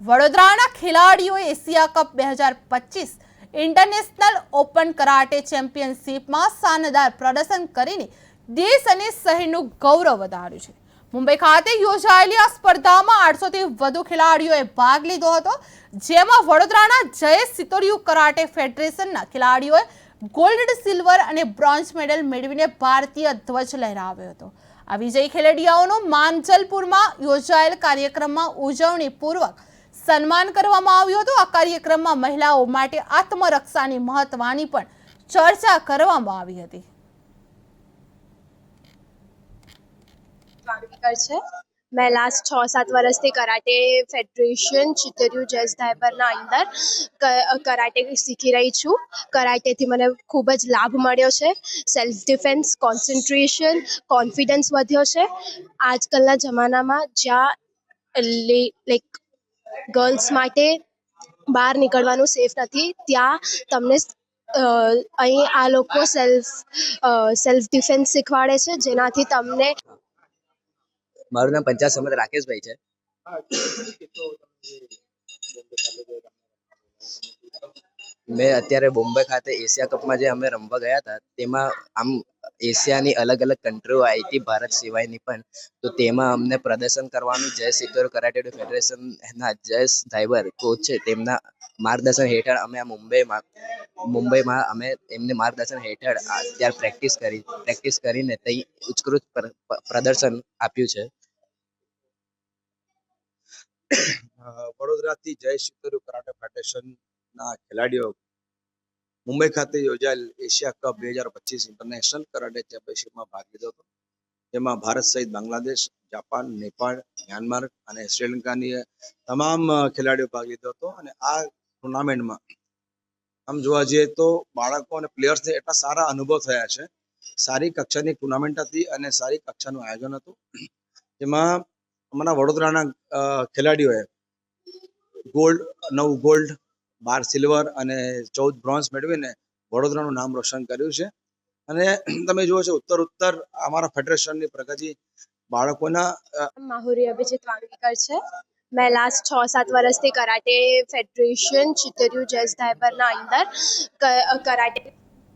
વડોદરાના ખેલાડીઓએ Asia cup બે હજાર પચીસ ઇન્ટરનેશનલ ઓપન કરાટે ચેમ્પિયનશિપમાં શાનદાર પ્રદર્શન કરીને દેશ અને શહેરનું ગૌરવ વધાર્યું છે. મુંબઈ ખાતે યોજાયેલી આ સ્પર્ધામાં આઠસોથી વધુ ખેલાડીઓએ ભાગ લીધો હતો, જેમાં વડોદરાના જયેશ સિતોરિયુ કરાટે ફેડરેશનના ખેલાડીઓએ ગોલ્ડ, સિલ્વર અને બ્રોન્ઝ મેડલ મેળવીને ભારતીય ધ્વજ લહેરાવ્યો હતો. આ વિજયી ખેલાડીઓનો માંજલપુરમાં યોજાયેલ કાર્યક્રમમાં ઉજવણી પૂર્વક સન્માન કરવામાં આવ્યું હતું. આ કાર્યક્રમમાં મહિલાઓ માટે આત્મરક્ષાની મહત્વની પણ ચર્ચા કરવામાં આવી હતી. છે. મેં લાસ્ટ છ સાત વર્ષથી કરાટે ફેડરેશન ચિતર્યુ જસ ધાયબરના અંદર કરાટે શીખી રહી છું. કરાટેથી મને ખૂબ જ લાભ મળ્યો છે. સેલ્ફ ડિફેન્સ કોન્સન્ટ્રેશન કોન્ફિડન્સ વધ્યો છે. આજકાલના જમાનામાં જ્યાં લાઈક ગર્લ્સ માટે બહાર નીકળવાનું સેફ નથી. ત્યાં તમને અ, અહીં આ લોકો સેલ્ફ સેલ્ફ ડિફેન્સ શીખવાડે છે જેનાથી તમને મારું નામ પંચાયત સમત રાકેશભાઈ છે. મેં અત્યારે બોમ્બે ખાતે એશિયા કપમાં જે અમે રમવા ગયા હતા, તેમાં આમ એશિયાની અલગ અલગ કન્ટ્રીઓ આવી હતી ભારત સિવાયની પણ, તો તેમાં અમને પ્રદર્શન કરવાનું જય સિક્યોર કરાટે ફેડરેશનના જયેશ ડ્રાઈવર કોચ છે, તેમના માર્ગદર્શન હેઠળ અમે આ મુંબઈમાં મુંબઈમાં અમે એમને માર્ગદર્શન હેઠળ અત્યારે પ્રેક્ટિસ કરી પ્રેક્ટિસ કરીને ત્યાં ઉત્કૃત પ્ર- પ્રદર્શન આપ્યું છે. વડોદરાથી જય શિતરુ કરાટે ફેડરેશનના ખેલાડીઓ મુંબઈ ખાતે યોજાયેલ એશિયા કપ બે હજાર પચીસ ઇન્ટરનેશનલ કરાટે ચેમ્પિયનશિપમાં ભાગ લીધો હતો. જેમાં ભારત સહિત બાંગ્લાદેશ, જાપાન, નેપાળ, મ્યાનમાર અને શ્રીલંકાની તમામ ખેલાડીઓ ભાગ લીધો હતો અને આ ટુર્નામેન્ટમાં આમ જોવા જઈએ તો બાળકો અને પ્લેયર્સને એટલા સારા અનુભવ થયા છે. સારી કક્ષાની ટુર્નામેન્ટ હતી અને સારી કક્ષાનું આયોજન હતું. જેમાં અમારા વડોદરાના ખેલાડીઓએ ગોલ્ડ નવ ગોલ્ડ બાર સિલ્વર અને ચૌદ બ્રોન્ઝ મેળવીને વડોદરાનું નામ રોશન કર્યું છે. અને તમે જુઓ છો ઉત્તર ઉત્તર અમારા ફેડરેશનની પ્રગતિ બાળકોના માહુરી અભિજીત વાંગીકર છે. મેં લાસ્ટ છ સાત વર્ષથી કરાટે ફેડરેશન ચિતર્યુ જેસ ધાયબરના અંદર કરાટે